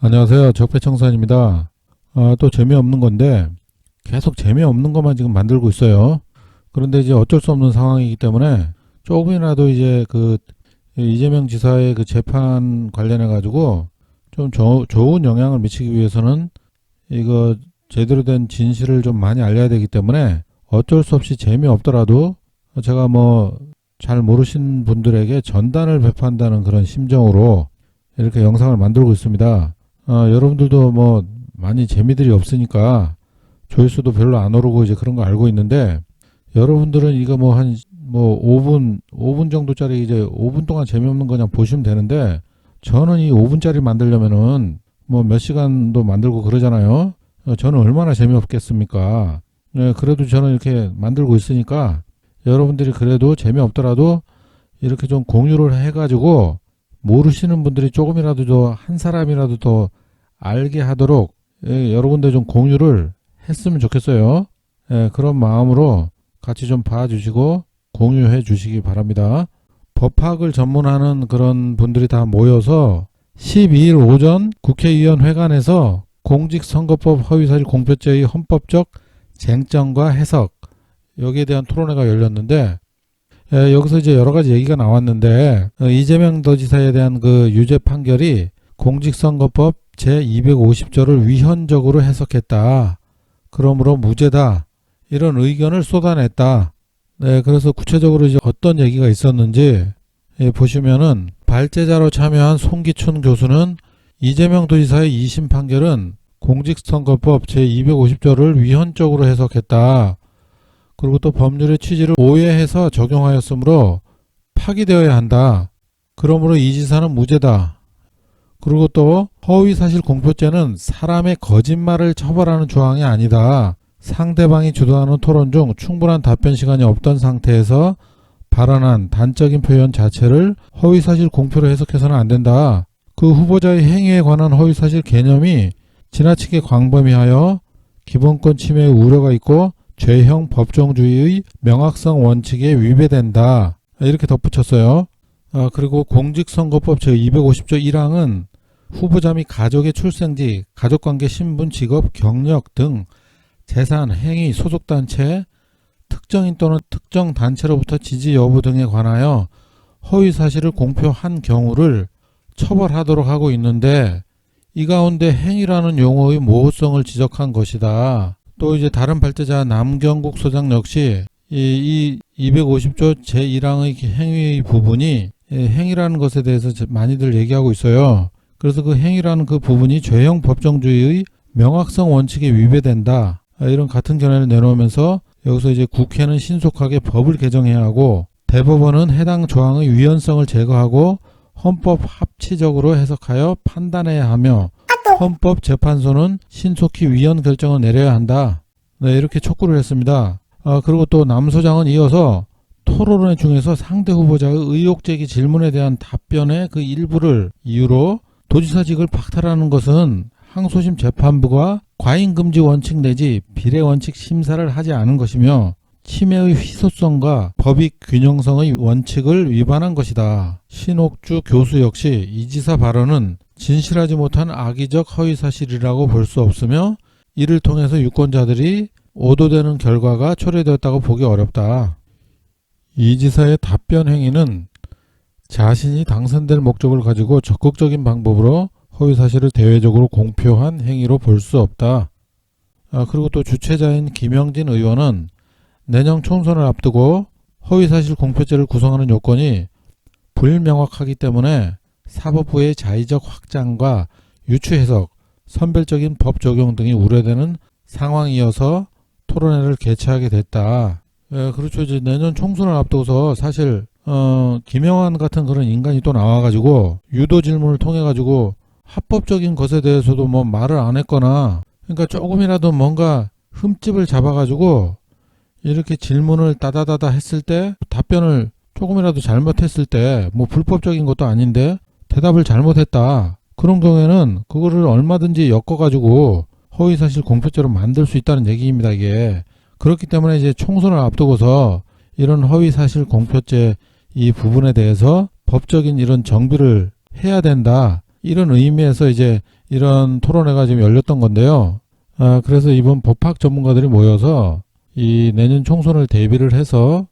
안녕하세요. 적폐청산입니다. 아, 또 재미없는 건데 계속 재미없는 것만 지금 만들고 있어요. 그런데 이제 어쩔 수 없는 상황이기 때문에 조금이라도 이제 그 이재명 지사의 그 재판 관련해 가지고 좀 조- 좋은 영향을 미치기 위해서는 이거 제대로 된 진실을 좀 많이 알려야 되기 때문에 어쩔 수 없이 재미없더라도 제가 뭐 잘 모르신 분들에게 전단을 배포한다는 그런 심정으로 이렇게 영상을 만들고 있습니다. 어, 여러분들도 뭐 많이 재미들이 없으니까 조회수도 별로 안 오르고 이제 그런 거 알고 있는데 여러분들은 이거 뭐 한뭐 5분 5분 정도짜리 이제 5분 동안 재미없는 거 그냥 보시면 되는데 저는 이 5분짜리 만들려면은 뭐 몇 시간도 만들고 그러잖아요. 어, 저는 얼마나 재미없겠습니까? 네, 그래도 저는 이렇게 만들고 있으니까 여러분들이 그래도 재미없더라도 이렇게 좀 공유를 해가지고 모르시는 분들이 조금이라도 더 한 사람이라도 더 알게 하도록 예, 여러분들 좀 공유를 했으면 좋겠어요. 예, 그런 마음으로 같이 좀 봐주시고 공유해 주시기 바랍니다. 법학을 전문하는 그런 분들이 다 모여서 12일 오전 국회의원 회관에서 공직선거법 허위사실 공표죄의 헌법적 쟁점과 해석 여기에 대한 토론회가 열렸는데 예, 여기서 이제 여러 가지 얘기가 나왔는데 어, 이재명 도지사에 대한 그 유죄 판결이 공직선거법 제250조를 위헌적으로 해석했다. 그러므로 무죄다. 이런 의견을 쏟아냈다. 네, 그래서 구체적으로 이제 어떤 얘기가 있었는지 예, 보시면은 발제자로 참여한 송기춘 교수는 이재명 도지사의 2심 판결은 공직선거법 제250조를 위헌적으로 해석했다. 그리고 또 법률의 취지를 오해해서 적용하였으므로 파기되어야 한다. 그러므로 이 지사는 무죄다. 그리고 또 허위사실 공표죄는 사람의 거짓말을 처벌하는 조항이 아니다. 상대방이 주도하는 토론 중 충분한 답변 시간이 없던 상태에서 발언한 단적인 표현 자체를 허위사실 공표로 해석해서는 안 된다. 그 후보자의 행위에 관한 허위사실 개념이 지나치게 광범위하여 기본권 침해의 우려가 있고 죄형 법정주의의 명확성 원칙에 위배된다. 이렇게 덧붙였어요. 아, 그리고 공직선거법 제250조 1항은 후보자 및 가족의 출생지, 가족관계, 신분, 직업, 경력 등 재산, 행위, 소속단체, 특정인 또는 특정 단체로부터 지지 여부 등에 관하여 허위 사실을 공표한 경우를 처벌하도록 하고 있는데 이 가운데 행위라는 용어의 모호성을 지적한 것이다. 또 이제 다른 발제자 남경국 소장 역시 이, 이 250조 제1항의 행위 부분이 예, 행위라는 것에 대해서 제- 많이들 얘기하고 있어요. 그래서 그 행위라는 그 부분이 죄형 법정주의의 명확성 원칙에 위배된다. 아, 이런 같은 견해를 내놓으면서 여기서 이제 국회는 신속하게 법을 개정해야 하고 대법원은 해당 조항의 위헌성을 제거하고 헌법 합치적으로 해석하여 판단해야 하며 헌법재판소는 신속히 위헌 결정을 내려야 한다. 네, 이렇게 촉구를 했습니다. 아, 그리고 또 남 소장은 이어서 토론회 중에서 상대 후보자의 의혹 제기 질문에 대한 답변의 그 일부를 이유로 도지사직을 박탈하는 것은 항소심 재판부가 과잉금지 원칙 내지 비례 원칙 심사를 하지 않은 것이며 침해의 희소성과 법익 균형성의 원칙을 위반한 것이다. 신옥주 교수 역시 이 지사 발언은 진실하지 못한 악의적 허위 사실이라고 볼 수 없으며 이를 통해서 유권자들이 오도되는 결과가 초래되었다고 보기 어렵다. 이 지사의 답변 행위는 자신이 당선될 목적을 가지고 적극적인 방법으로 허위 사실을 대외적으로 공표한 행위로 볼 수 없다. 아, 그리고 또 주최자인 김영진 의원은 내년 총선을 앞두고 허위 사실 공표죄를 구성하는 요건이 불명확하기 때문에 사법부의 자의적 확장과 유추 해석, 선별적인 법 적용 등이 우려되는 상황이어서 토론회를 개최하게 됐다. 예, 그렇죠. 이제 내년 총선을 앞두고서 사실 어, 김영환 같은 그런 인간이 또 나와가지고 유도 질문을 통해 가지고 합법적인 것에 대해서도 뭐 말을 안 했거나 그러니까 조금이라도 뭔가 흠집을 잡아가지고 이렇게 질문을 따다다다 했을 때 답변을 조금이라도 잘못했을 때 뭐 불법적인 것도 아닌데 대답을 잘못했다. 그런 경우에는 그거를 얼마든지 엮어가지고 허위사실 공표죄로 만들 수 있다는 얘기입니다. 이게 그렇기 때문에 이제 총선을 앞두고서 이런 허위사실 공표죄 이 부분에 대해서 법적인 이런 정비를 해야 된다. 이런 의미에서 이제 이런 토론회가 지금 열렸던 건데요. 아, 그래서 이번 법학 전문가들이 모여서 이 내년 총선을 대비를 해서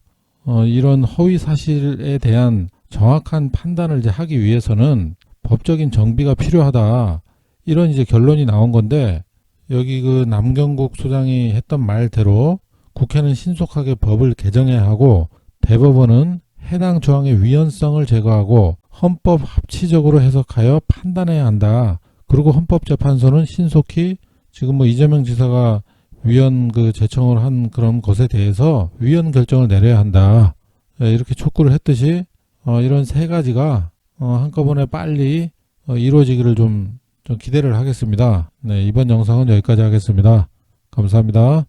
어, 이런 허위 사실에 대한 정확한 판단을 이제 하기 위해서는 법적인 정비가 필요하다. 이런 이제 결론이 나온 건데 여기 그 남경국 소장이 했던 말대로 국회는 신속하게 법을 개정해야 하고 대법원은 해당 조항의 위헌성을 제거하고 헌법 합치적으로 해석하여 판단해야 한다. 그리고 헌법재판소는 신속히 지금 뭐 이재명 지사가 위헌 그 제청을 한 그런 것에 대해서 위헌 결정을 내려야 한다. 예, 이렇게 촉구를 했듯이 어, 이런 세 가지가 어, 한꺼번에 빨리 어, 이루어지기를 좀, 좀 기대를 하겠습니다. 네, 이번 영상은 여기까지 하겠습니다. 감사합니다.